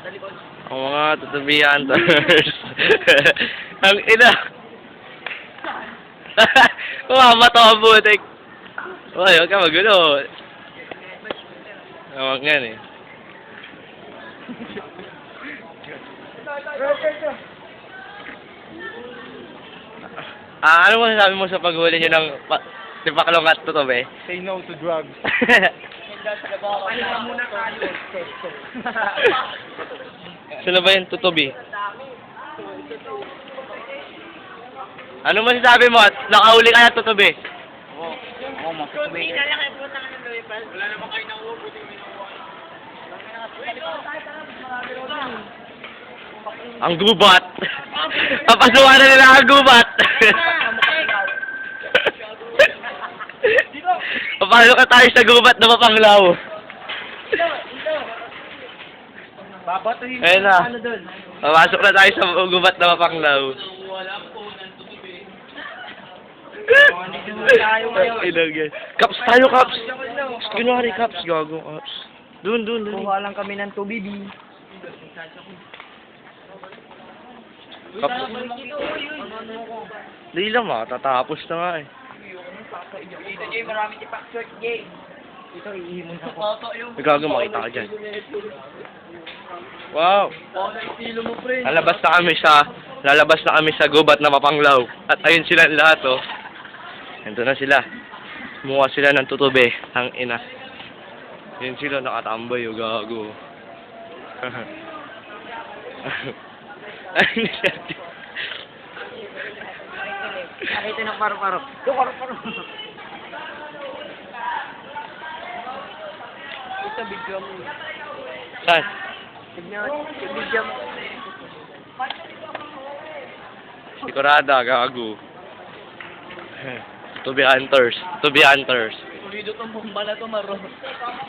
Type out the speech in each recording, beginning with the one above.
Ang mga tutubi hunters. Ang ina. Kumama to ang butik. Uy, huwag ka magulo. Huwag nga eh. Ah, ano mo sabi mo sa paghuli niyo ng pa, tipaklong at tutobe? Say no to drugs. Sino ba? Yung tutubi? Ano masasabi mo? At nakahuli ka na tutubi? Ako, makakabay. Ang gubat. Papasukan na nila ang gubat. Papasok ka tayo sa gubat na mapanglaw. Babatuhin Ayun na. ano doon. Papasok na tayo sa gubat na mapanglaw. Ngayon. Inagay. Caps tayo, Caps. Kunwari, Caps. Gago, Caps. Dun, dun, dun. Kuha lang kami ng tubig. Caps. Di lang, matatapos na nga eh. Dito, Jay, marami si Paxort, Jay. Dito, ihimon ako. Gago, makita ka dyan. Wow. Estilo mo, friend. Lalabas na kami sa lalabas na kami sa gubat na mapanglaw. At ayun sila lahat oh. Nandun na sila. Mukha sila ng tutube. Ang ina. Yun sila nakatambay oh, gago. Ay, Nakita ng paro-paro. Yung paro-paro. Ito, video mo. Saan? Tignan, video mo. Sigurada, gago. Tubi hunters. Tubi hunters. Pulido tong bomba na to, maro.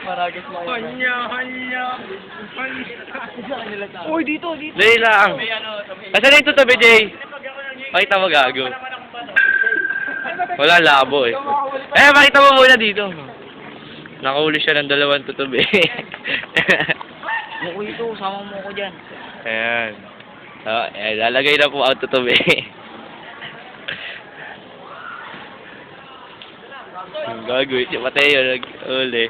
Maragas mo. Hanya, hanya. Hanya. Uy, dito, dito. Dali lang. Ano. Asan yung tutubi, Jay? Pakita mo, gago. Wala labo eh. Eh, pakita mo muna dito. Nakahuli siya ng dalawang tutubi. Muko ito, sama mo ko dyan. Ayan. Oh, eh, lalagay na po ang tutubi. Ang gago, si Mateo nag-uli.